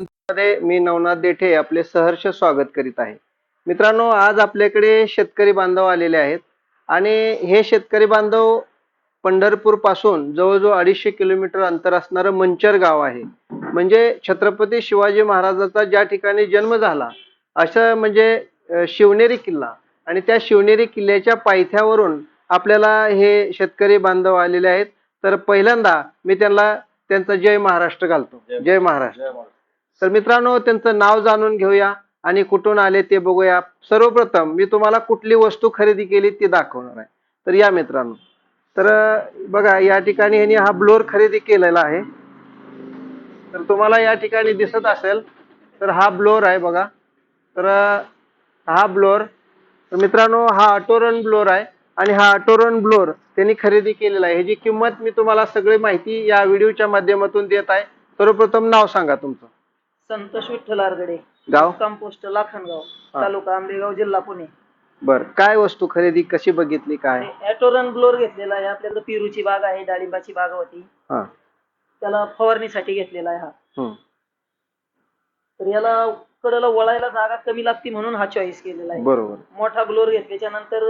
मध्ये मी नवनाथ देठे आपले सहर्ष स्वागत करीत आहे. मित्रांनो आज आपल्याकडे शेतकरी बांधव आलेले आहेत आणि हे शेतकरी बांधव पंढरपूरपासून जवळजवळ अडीचशे किलोमीटर अंतर असणारं मंचर गाव आहे. म्हणजे छत्रपती शिवाजी महाराजाचा ज्या ठिकाणी जन्म झाला असं म्हणजे शिवनेरी किल्ला. आणि त्या शिवनेरी किल्ल्याच्या पायथ्यावरून आपल्याला हे शेतकरी बांधव आलेले आहेत. तर पहिल्यांदा मी त्यांना त्यांचा जय महाराष्ट्र घालतो. जय महाराष्ट्र. तर मित्रांनो त्यांचं नाव जाणून घेऊया आणि कुठून आले ते बघूया. सर्वप्रथम मी तुम्हाला कुठली वस्तू खरेदी केली ती दाखवणार आहे. तर या मित्रांनो. तर बघा या ठिकाणी ह्यांनी हा ब्लोअर खरेदी केलेला आहे. तर तुम्हाला या ठिकाणी दिसत असेल तर हा ब्लोअर आहे बघा. तर हा ब्लोअर तर मित्रांनो हा ऑटोरन ब्लोअर आहे आणि हा ऑटोरन ब्लोअर त्यांनी खरेदी केलेला आहे. ह्याची किंमत मी तुम्हाला सगळी माहिती या व्हिडिओच्या माध्यमातून देत आहे. सर्वप्रथम नाव सांगा तुमचं. संतोष विठ्ठल आरगडे गाव? कंपोस्ट लाखनगाव हा. तालुका आंबेगाव जिल्हा पुणे. बर काय वस्तू खरेदी कशी बघितली काय? ॲटोरन ब्लोअर घेतलेला आहे आपल्याकडे पेरूची बाग आहे डाळिंबाची बाग होती. हा. त्याला फवारणीसाठी घेतलेला आहे हा. हम्म. तर याला कडेला वळायला जागा कमी लागते म्हणून हा चॉईस केलेला आहे. बरोबर. मोठा ब्लोअर घेतल्याच्या नंतर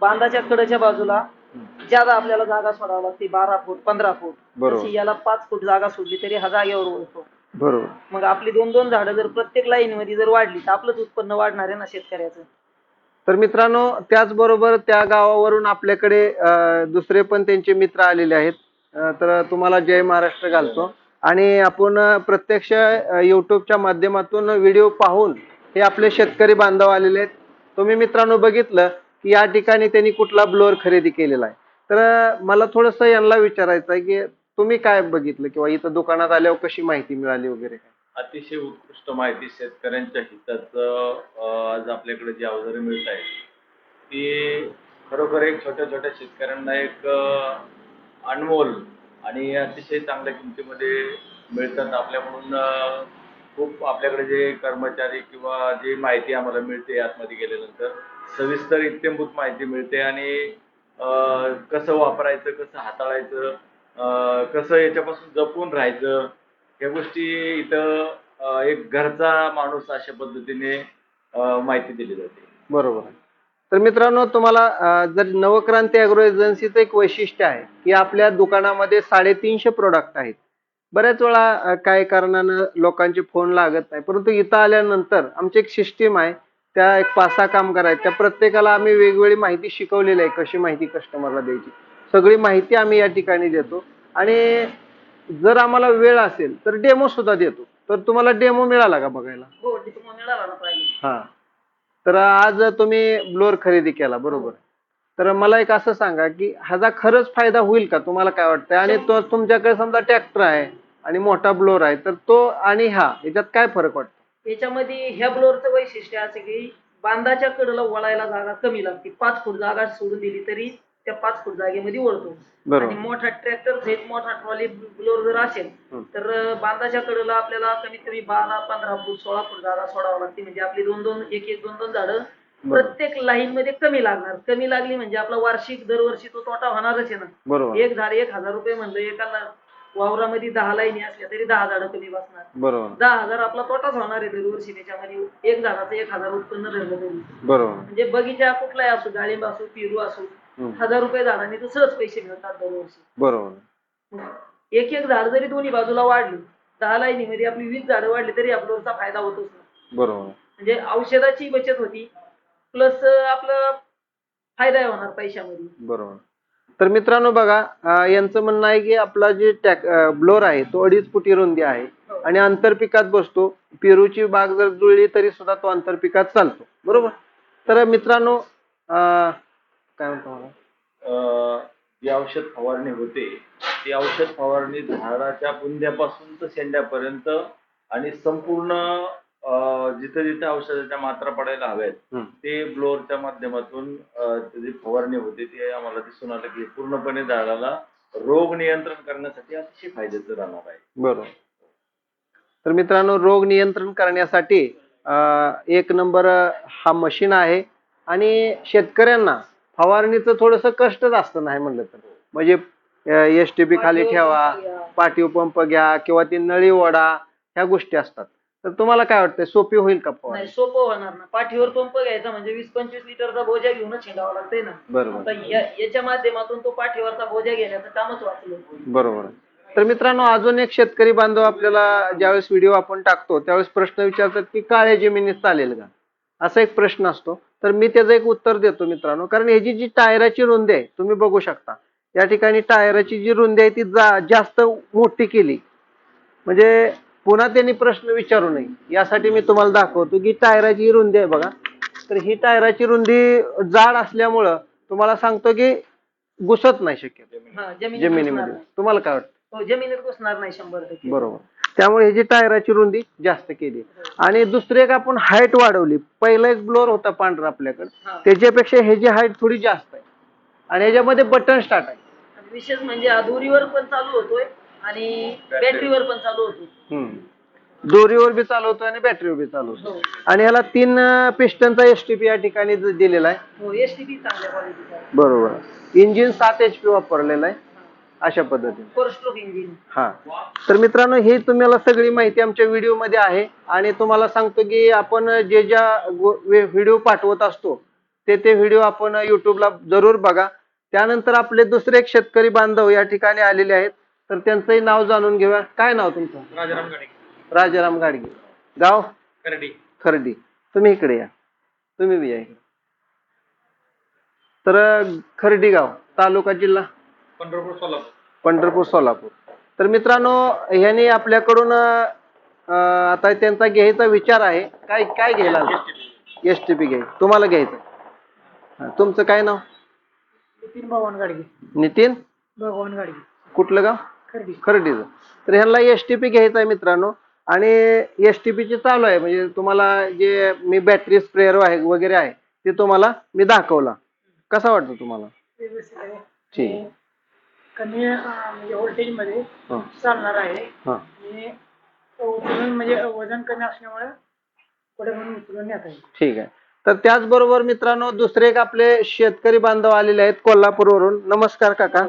बांधाच्या कडेच्या बाजूला ज्यादा आपल्याला जागा सोडावी लागते बारा फूट पंधरा फूट. बरोबर. तशी याला पाच फूट जागा सोडली तरी हा जागेवर वळतो. बरोबर. मग आपली दोन दोन झाडं जर प्रत्येक लाईन मध्ये जर वाढली तर आपलंच उत्पन्न वाढणार आहे ना शेतकऱ्याचं? तर मित्रांनो त्याचबरोबर त्या गावावरून आपल्याकडे अं, दुसरे पण त्यांचे मित्र आलेले आहेत. अं, तर तुम्हाला जय महाराष्ट्र घालतो. आणि आपण अं, प्रत्यक्ष युट्यूबच्या माध्यमातून व्हिडिओ पाहून हे आपले शेतकरी बांधव आलेले आहेत. तुम्ही मित्रांनो बघितलं की या ठिकाणी त्यांनी कुठला ब्लोअर खरेदी केलेला आहे. तर अं, मला थोडंसं यांना विचारायचं आहे की तुम्ही काय बघितलं किंवा इथं दुकानात आल्यावर कशी माहिती मिळाली वगैरे काय? अतिशय उत्कृष्ट माहिती शेतकऱ्यांच्या हिताचं अं, आज आपल्याकडे जी अवजारे मिळत आहेत ती खरोखर एक छोट्या छोट्या शेतकऱ्यांना एक अं, अनमोल आणि अतिशय चांगल्या किमतीमध्ये मिळतात. आपल्याकडून अं, खूप आपल्याकडे जे कर्मचारी किंवा जी माहिती आम्हाला मिळते आतमध्ये गेल्यानंतर सविस्तर इत्यंभूत माहिती मिळते आणि अं, कसं वापरायचं कसं हाताळायचं कसं याच्यापासून जपून राहायचं या गोष्टी इथं एक घरचा माणूस अशा पद्धतीने माहिती दिली जाते. बरोबर. तर मित्रांनो तुम्हाला जर नवक्रांती अॅग्रो एजन्सीचं एक वैशिष्ट्य आहे की आपल्या दुकानामध्ये साडेतीनशे प्रोडक्ट आहेत. बऱ्याच वेळा काय कारणानं लोकांचे फोन लागत नाही परंतु इथं आल्यानंतर आमची एक सिस्टीम आहे त्या एक पाच सहा कामगार आहेत त्या प्रत्येकाला आम्ही वेगवेगळी माहिती शिकवलेली आहे कशी माहिती कस्टमरला द्यायची. सगळी माहिती आम्ही या ठिकाणी देतो. आणि जर आम्हाला वेळ असेल तर डेमो सुद्धा देतो. तर तुम्हाला डेमो मिळाला का बघायला? हो डिप्लोमा मिळाला ना पाहिजे. हा. तर आज तुम्ही ब्लोअर खरेदी केला बरोबर. तर मला एक असं सांगा की ह्याचा खरंच फायदा होईल का? तुम्हाला काय वाटतंय? आणि तो तुमच्याकडे समजा ट्रॅक्टर आहे आणि मोठा ब्लोअर आहे तर तो आणि हा याच्यात काय फरक वाटतो? याच्यामध्ये ह्या ब्लोअरचं वैशिष्ट्य असं की बांधाच्या कडेला वळायला जागा कमी लागते. पाच फूट जागा सोडून दिली तरी त्या पाच फूट जागेमध्ये वळतो. आणि मोठा ट्रॅक्टर सहित मोठा ट्रॉली ब्लोअर जर असेल हं. तर अं, बांधाच्या कडेला आपल्याला कमीत कमी बारा पंधरा फूट सोळा फूट जागा सोडावं लागते. म्हणजे आपली दोन दोन एक एक दोन दोन झाडं बरोबर. प्रत्येक लाईन मध्ये कमी लागणार. कमी लागली म्हणजे आपला वार्षिक दरवर्षी तो तोटा होणारच आहे ना. बरोबर. एक झाड एक हजार रुपये म्हणलं एकाला वावरामध्ये दहा लाईनी असल्या तरी दहा झाडं कमी बसणार. बरोबर. दहा हजार आपला तोटाच होणार आहे दरवर्षी. त्याच्यामध्ये एक झाडाचं एक हजार उत्पन्न धरलं तरी. बरोबर. म्हणजे बगीचा कुठलाही असो डाळिंब असो पेरू असो. हजार रुपये झाडाने तर सहज पैसे मिळतात दरवर्षी. बरोबर. एक एक झाड जरी दोन्ही बाजूला वाढली दहा लाईनीमध्ये आपली वीस झाडं वाढली तरी आपल्यावरचा फायदा होतोच ना. बरोबर. म्हणजे औषधाची बचत होती प्लस आपलं फायदा होणार पैशामध्ये. बरोबर. तर मित्रांनो बघा अं, यांचं म्हणणं आहे की आपला जे टॅक ब्लोअर आहे तो अडीच फुटी रुंदी आहे आणि आंतरपिकात बसतो. पेरूची बाग जर जुळली तरी सुद्धा तो आंतरपिकात चालतो. बरोबर? तर मित्रांनो अं, काय म्हणतो मला? अं, जी औषध फवारणी होते ती औषध फवारणी झाडाच्या बुंद्यापासून तर शेंड्यापर्यंत आणि संपूर्ण अं, जिथं जिथं औषधाच्या मात्रा पडायला हव्यात. ते ब्लोअरच्या माध्यमातून अं, त्याची फवारणी होते ते आम्हाला दिसून आलं की पूर्णपणे झाडाला रोग नियंत्रण करण्यासाठी अतिशय फायद्याचं राहणार आहे. बरोबर. तर मित्रांनो रोग नियंत्रण करण्यासाठी अं, एक नंबर हा मशीन आहे आणि शेतकऱ्यांना फवारणीचं थोडंसं कष्टच असतं नाही म्हणलं तर. म्हणजे एस टी खाली ठेवा पाठीव पंप घ्या किंवा ती नळी ओढा ह्या गोष्टी असतात. तर तुम्हाला काय वाटतंय सोपी होईल का नाही सोपं होणार ना. पाठीवर पंप घ्यायचा म्हणजे वीस पंचवीस लिटरचा बोजा घेऊनच हिंडावं लागतंय ना. बरोबर. आता या- याच्या माध्यमातून तो पाठीवरचा बोजा घेण्याचं कामच वाचलं बरोबर. तर मित्रांनो अजून एक शेतकरी बांधव आपल्याला ज्यावेळेस व्हिडिओ आपण टाकतो त्यावेळेस प्रश्न विचारतात की काळ्या जमिनीत चालेल का? असा एक प्रश्न असतो. तर मी त्याचं एक उत्तर देतो मित्रांनो. कारण ह्याची जी टायराची रुंदी आहे तुम्ही बघू शकता. या ठिकाणी टायराची जी रुंदी आहे ती जा जास्त मोठी केली. म्हणजे पुन्हा त्यांनी प्रश्न विचारू नये. यासाठी मी तुम्हाला दाखवतो की टायराची ही रुंदी आहे बघा. तर ही टायराची रुंदी जाड असल्यामुळं तुम्हाला सांगतो की घुसत नाही घुसणार जमिनीमध्ये. तुम्हाला काय वाटतं? हो, जमिनीत घुसणार नाही शंभर टक्के. बरोबर. त्यामुळे ह्याची टायराची रुंदी जास्त केली. आणि दुसरी एक आपण हाईट वाढवली. पहिला एक ब्लोअर होता पांढरा आपल्याकडे. हा. त्याच्यापेक्षा ह्याची हाईट थोडी जास्त आहे. आणि ह्याच्यामध्ये बटन स्टार्ट आहे. विशेष म्हणजे अधुरीवर पण चालू होतोय आणि बॅटरीवर पण चालू होतो हम्म. दोरीवर बी चालवतोय आणि बॅटरीवर बी चालवतो हो. आणि ह्याला तीन पिस्टनचा एस टी पी या ठिकाणी दिलेला आहे. हो क्वालिटीचा बरोबर. इंजिन सात एच पी वापरलेलं आहे. अशा पद्धतीने. फोर स्ट्रोक इंजिन हा. तर मित्रांनो ही तुम्हाला सगळी माहिती आमच्या व्हिडिओमध्ये आहे आणि तुम्हाला सांगतो की आपण जे ज्या व्हिडिओ पाठवत असतो ते ते व्हिडिओ आपण युट्यूबला जरूर बघा. त्यानंतर आपले दुसरे एक शेतकरी बांधव या ठिकाणी आलेले आहेत. तर त्यांचंही नाव जाणून घेऊया. काय नाव तुमचं? राजाराम गाडे राजाराम गाडगे. गाव? करडी खर्डी. तुम्ही इकडे या. तुम्ही बी या इकडे. तर खर्डी गाव तालुका जिल्हा? पंढरपूर सोलापूर. पंढरपूर सोलापूर. तर मित्रांनो ह्यांनी आपल्याकडून अं, आता त्यांचा घ्यायचा विचार आहे. काय काय घ्यायला एस टी पी घ्याय तुम्हाला घ्यायचं हा, तुमचं काय नाव? नितीन भगवान गाडगे. नितीन? भगवान गाडगे. कुठलं गाव? खर्डीचं. तर ह्यांना एस टी पी घ्यायचा आहे मित्रांनो. आणि एस टी पीची चालू आहे. म्हणजे तुम्हाला जे मी बॅटरी स्प्रेअर आहे वगैरे आहे ते तुम्हाला मी दाखवला. कसा वाटतो तुम्हाला? व्यवस्थित आहे. ठीक. आहे. कमी अं, म्हणजे व्होल्टेजमध्ये हां. चालणार आहे. हां. आणि उचलून म्हणजे वजन कमी असल्यामुळे पुढे म्हणून उचलून येत आहे ठीक आहे. तर त्याचबरोबर मित्रांनो दुसरे एक आपले शेतकरी बांधव आलेले आहेत कोल्हापूरवरून. नमस्कार काका.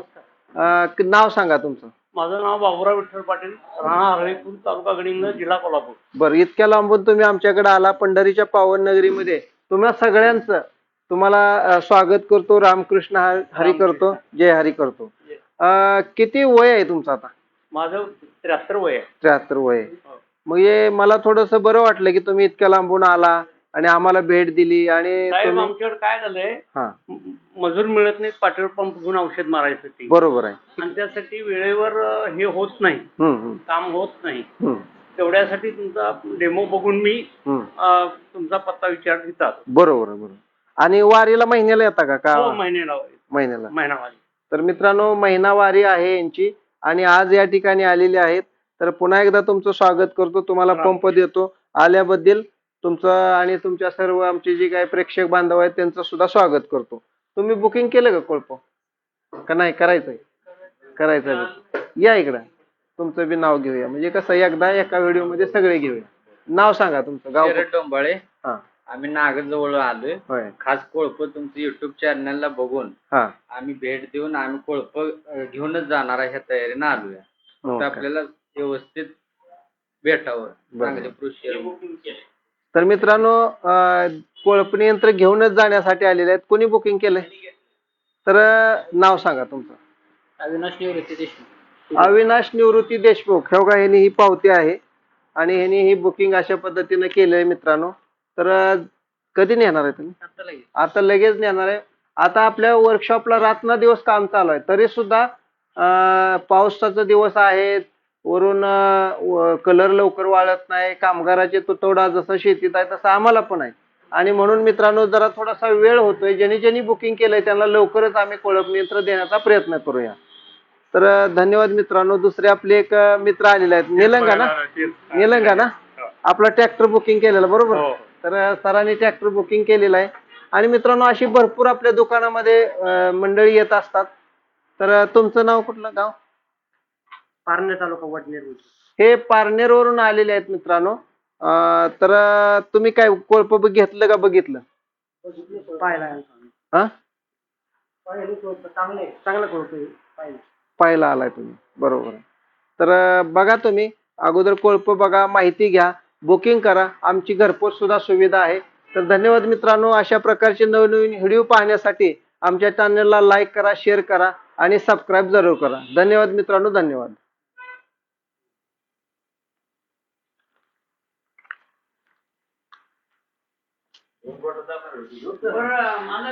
अं, क- नाव सांगा तुमचं. माझं नाव बाबुराव विठ्ठल पाटील राहणार हरळीपूर तालुका गडिंग जिल्हा कोल्हापूर. बरं इतक्या लांबून तुम्ही आमच्याकडे आला पंढरीच्या पावन नगरीमध्ये. तुम्हा सगळ्यांचं तुम्हाला अं, स्वागत करतो. रामकृष्ण हरी करतो. जय हरी करतो. अं, किती वय आहे तुमचं आता? माझं त्र्याहत्तर वय आहे. त्र्याहत्तर वय आहे. मग हे मला थोडस बरं वाटलं की तुम्ही इतक्या लांबून आला आणि आम्हाला भेट दिली आणि साहेब तुम्ही आमच्याकडे काय झालंय? हा. म- मजूर मिळत नाही पाठीवर पंप घेऊन औषध मारायसाठी. बरोबर आहे. आणि त्यासाठी वेळेवर अं, हे होत नाही. हम्म हम्म. काम होत नाही. हम्म. तेवढ्यासाठी तुमचा डेमो बघून मी हम्म. अं, तुमचा पत्ता विचार घेतात. बरोबर आहे, बरोबर आणि वारीला महिन्याला येता का? का हो महिन्याला. महिन्याला. महिनावारी. तर मित्रांनो महिना वारी आहे यांची आणि आज या ठिकाणी आलेले आहेत. तर पुन्हा एकदा तुमचं स्वागत करतो. तुम्हाला पंप देतो. आल्याबद्दल तुमचं आणि तुमच्या सर्व आमचे जे काही प्रेक्षक बांधव आहेत त्यांचं सुद्धा स्वागत करतो. तुम्ही बुकिंग केलं का कोळप का नाही? करायचंय. करायचंय या इकडं. तुमचं बी नाव घेऊया. म्हणजे कसं एकदा एका व्हिडिओमध्ये सगळे घेऊया. नाव सांगा तुमचं. गाव डोंबाळे. हा. आम्ही नागजवळ आलोय. होय. खास कोळप तुमचं युट्यूब चॅनलला बघून हा. आम्ही भेट देऊन आम्ही कोळप अं, घेऊनच जाणार आहे ह्या तयारीनं आलोय. हो तर? आपल्याला व्यवस्थित भेटावं. चांगले कृषी तर मित्रांनो अं, कोळपणी यंत्र घेऊनच जाण्यासाठी आलेले आहेत. कोणी बुकिंग केलंय? तर अं, नाव सांगा तुमचं. अविनाश निवृत्ती देशमुख. अविनाश निवृत्ती देशमुख. हे बघा ह्यांनी ही पावती आहे. आणि ह्यांनी ही बुकिंग अशा पद्धतीने केलंय मित्रांनो. तर कधी नेणार आहे तुम्ही? आता लगेच. नेणार आहे. आता आपल्या वर्कशॉपला रात्र दिवस काम चालू आहे. तरी सुद्धा पावसाचा दिवस आहे. वरून कलर लवकर वाळत नाही. कामगाराचे तुटवडा जसं शेतीत आहे तसं आम्हाला पण आहे. आणि म्हणून मित्रांनो जरा थोडासा वेळ होतोय. ज्यांनी ज्यांनी बुकिंग केलंय त्यांना लवकरच आम्ही कोळप यंत्र देण्याचा प्रयत्न करूया. तर धन्यवाद मित्रांनो. दुसरे आपले एक मित्र आलेले आहेत. निलंगा ना? निलंगा ना? आपला ट्रॅक्टर बुकिंग केलेला बरोबर? हो. तर सरांनी ट्रॅक्टर बुकिंग केलेलं आहे. आणि मित्रांनो अशी भरपूर आपल्या दुकानामध्ये मंडळी येत असतात. तर तुमचं नाव कुठलं? गाव? पारणे तालुका वडनेर हे पारनेरवरून आलेले आहेत मित्रांनो. तर तुम्ही काय कोळप घेतलं का बघितलं? पाहिला हा पाहायला आलाय तुम्ही. बरोबर तर बघा तुम्ही. अगोदर कोळप बघा माहिती घ्या. बुकिंग करा. आमची घरपोच सुद्धा सुविधा आहे. तर धन्यवाद मित्रांनो. अशा प्रकारचे नवनवीन व्हिडिओ पाहण्यासाठी आमच्या चॅनलला लाईक करा शेअर करा आणि सबस्क्राईब जरूर करा. धन्यवाद मित्रांनो. धन्यवाद. बरं मला